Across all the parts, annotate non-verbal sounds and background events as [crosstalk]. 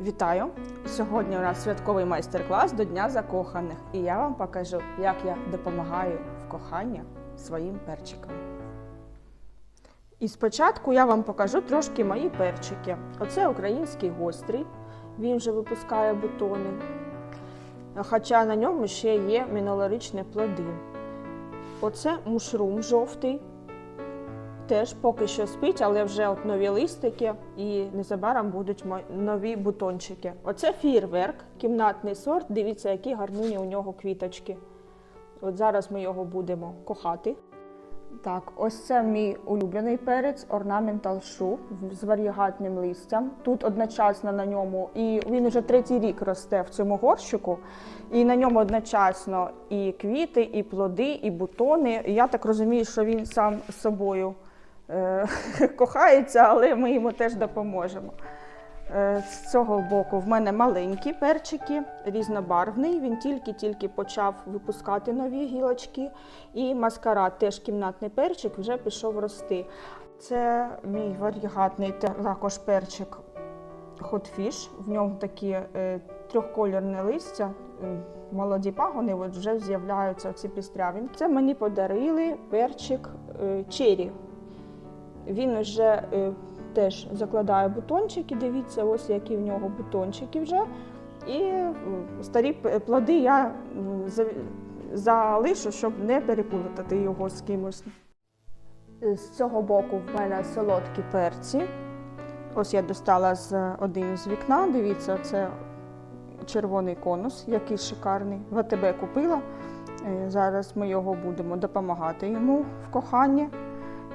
Вітаю! Сьогодні у нас святковий майстер-клас до Дня закоханих, і я вам покажу, як я допомагаю в коханні своїм перчикам. І спочатку я вам покажу трошки мої перчики. Оце український гострий, він вже випускає бутони. Хоча на ньому ще є мінолоричні плоди. Оце мушрум жовтий. Теж поки що спить, але вже от нові листики і незабаром будуть нові бутончики. Оце фірверк, кімнатний сорт. Дивіться, які гарнуні у нього квіточки. От зараз ми його будемо кохати. Так, ось це мій улюблений перець Ornamental Shoe з варігатним листям. Тут одночасно на ньому, і він уже третій рік росте в цьому горщику, і на ньому одночасно і квіти, і плоди, і бутони. Я так розумію, що він сам з собою е, [laughs] кохається, але ми йому теж допоможемо. Е, З цього боку в мене маленькі перчики, різнобарвний. Він тільки-тільки почав випускати нові гілочки. І маскарад, теж кімнатний перчик, вже пішов рости. Це мій варігатний також перчик Fish. В ньому такі е, трьохкольорне листя. Молоді пагони от вже з'являються ці пістрявинки. Це мені подарили перчик чері. Він вже е, теж закладає бутончики. Дивіться, ось які в нього бутончики вже. І старі плоди я залишу, щоб не переплутати його з кимось. З цього боку в мене солодкі перці. Ось я достала з один з вікна. Дивіться, це червоний конус, який шикарний. В АТБ купила. Е, Зараз ми його будемо допомагати йому в коханні.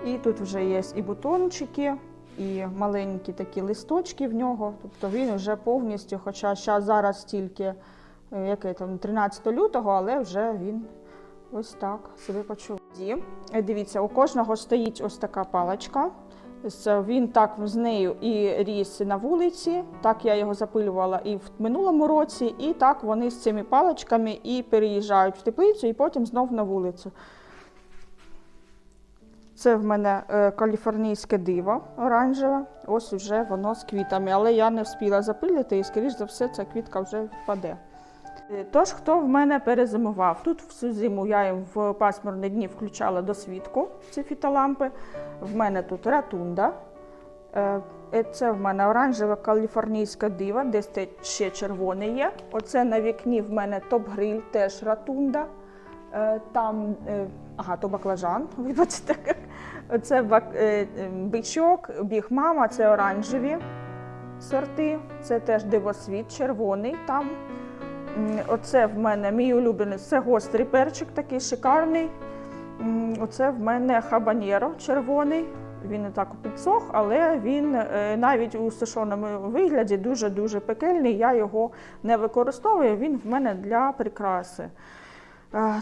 І тут вже є і бутончики, і маленькі такі листочки в нього. Тобто він вже повністю, хоча зараз тільки е, яке там 13 лютого, але вже він ось так себе почуває. Е, Дивіться, у кожного стоїть ось така паличка. Він так з нею і ріс на вулиці, так я його запилювала і в минулому році, і так вони з цими паличками і переїжджають в теплицю, і потім знов на вулицю. Це в мене е, каліфорнійське диво оранжеве. Ось вже воно з квітами, але я не встигла запилити, і, скоріш за все, ця квітка вже впаде. Е, Тож, хто в мене перезимував? Тут всю зиму я їм в пасмурні дні включала досвідку, ці фітолампи. В мене тут ратунда. Е, Це в мене оранжева каліфорнійська дива, десь ще червоний є. Оце на вікні в мене топ-гриль, теж ратунда. Там, ага, то баклажан, [laughs] вибачте. Це е, е, бичок, біг мама, це оранжеві сорти. Це теж дивосвіт, червоний там. Оце в мене мій улюблений, це гострий перчик, такий шикарний. Оце в мене хабанєро червоний. Він не так підсох, але він е, навіть у сушеному вигляді дуже-дуже пекельний. Я його не використовую, він в мене для прикраси.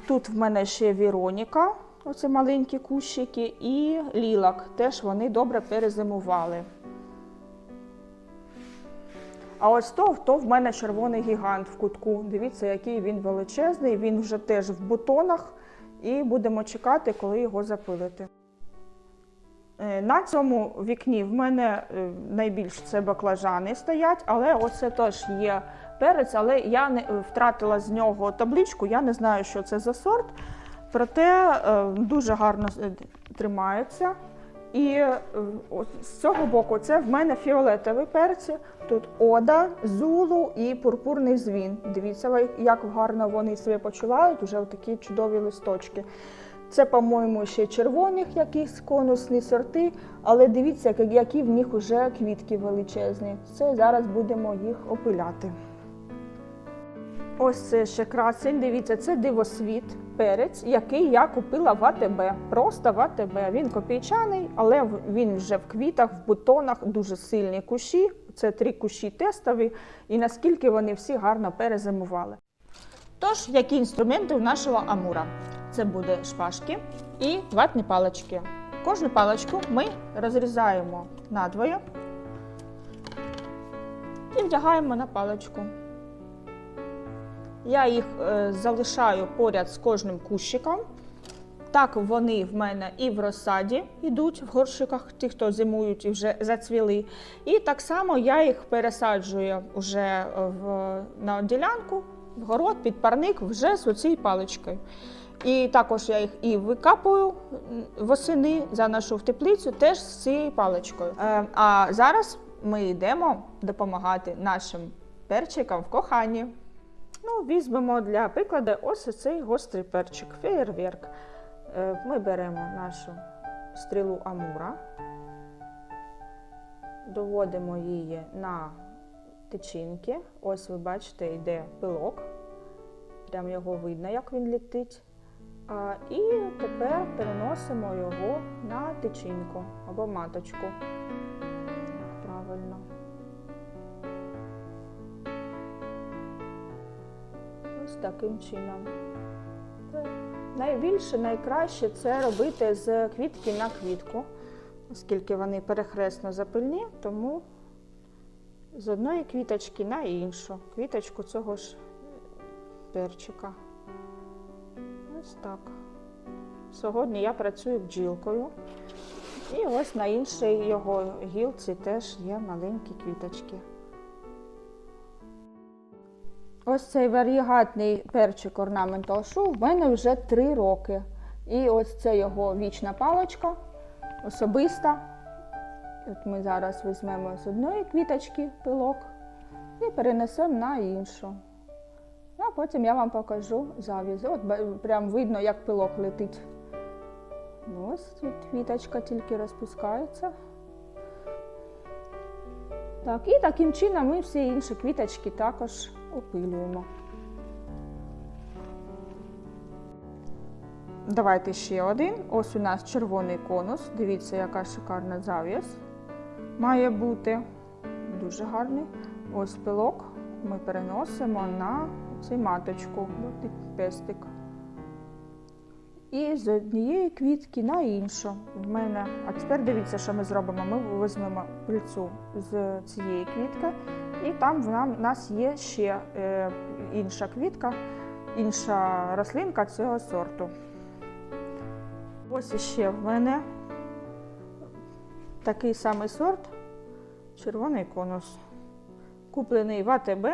Тут в мене ще Віроніка, оце маленькі кущики, і лілак. Теж вони добре перезимували. А ось то, то в мене червоний гігант в кутку. Дивіться, який він величезний. Він вже теж в бутонах, і будемо чекати, коли його запилити. Е, На цьому вікні в мене е, найбільш це баклажани стоять, але оце теж є перець, але я не е, втратила з нього табличку, я не знаю, що це за сорт. Проте е, дуже гарно е, тримається. І е, з цього боку це в мене фіолетові перці. Тут ода, зулу і пурпурний звін. Дивіться, як гарно вони себе почувають, уже такі чудові листочки. Це, по-моєму, ще червоних якісь конусні сорти, але дивіться, які в них вже квітки величезні. Це зараз будемо їх опиляти. Ось це ще красень. Дивіться, це дивосвіт перець, який я купила в АТБ. Просто в АТБ. Він копійчаний, але він вже в квітах, в бутонах, дуже сильні кущі. Це три кущі тестові, і наскільки вони всі гарно перезимували. Тож, які інструменти у нашого амура? Це буде шпажки і ватні палички. Кожну паличку ми розрізаємо надвоє і вдягаємо на паличку. Я їх е, залишаю поряд з кожним кущиком. Так вони в мене і в розсаді йдуть в горшиках, ті, хто зимують і вже зацвіли. І так само я їх пересаджую вже в, на ділянку, в город, під парник вже з оцією паличкою. І також я їх і викапую восени, заношу в теплицю теж з цією паличкою. Е, А зараз ми йдемо допомагати нашим перчикам в коханні. Візьмемо для прикладу ось цей гострий перчик, феєрверк. Е, Ми беремо нашу стрілу Амура, доводимо її на тичинки. Ось ви бачите, йде пилок. Прям його видно, як він літить. І тепер переносимо його на тичинку або маточку. Таким чином. Найбільше, найкраще це робити з квітки на квітку, оскільки вони перехресно запильні, тому з одної квіточки на іншу квіточку цього ж перчика. Ось так. Сьогодні я працюю бджілкою. І ось на іншій його гілці теж є маленькі квіточки. Ось цей варігатний перчик Ornamental Show в мене вже 3 роки. І ось це його вічна паличка, особиста. От ми зараз візьмемо з одної квіточки пилок і перенесемо на іншу. А потім я вам покажу завізи. От прям видно, як пилок летить. Ну, Ось тут квіточка тільки розпускається. Так, і таким чином ми всі інші квіточки також опилюємо. Давайте ще один. Ось у нас червоний конус. Дивіться, яка шикарна завіс має бути. Дуже гарний. Ось пилок ми переносимо на цю маточку, пестик. І з однієї квітки на іншу. В мене. А тепер дивіться, що ми зробимо. Ми візьмемо пильцю з цієї квітки, і там в нас є ще е, інша квітка, інша рослинка цього сорту. Ось іще в мене такий самий сорт червоний конус. Куплений в АТБ,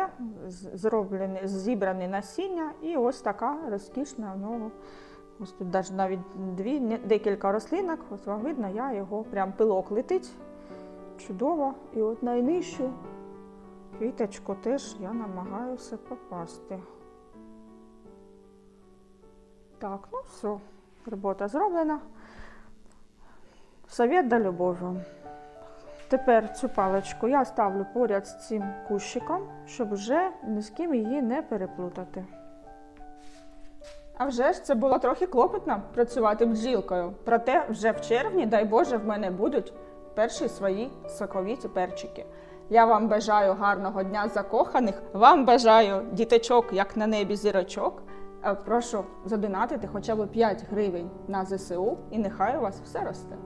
зроблений, зібраний насіння, і ось така розкішна в нього. Ось тут навіть дві, декілька рослинок. Ось вам видно, я його прям пилок летить. Чудово. І от найнижчу квіточку теж я намагаюся попасти. Так, ну все, робота зроблена. Совет до любові. Тепер цю паличку я ставлю поряд з цим кущиком, щоб вже ні з ким її не переплутати. А вже ж це було трохи клопотно працювати бджілкою. Проте вже в червні, дай Боже, в мене будуть перші свої соковіті перчики. Я вам бажаю гарного дня закоханих. Вам бажаю діточок, як на небі зірочок. Е, Прошу задонатити хоча б 5 гривень на ЗСУ, і нехай у вас все росте.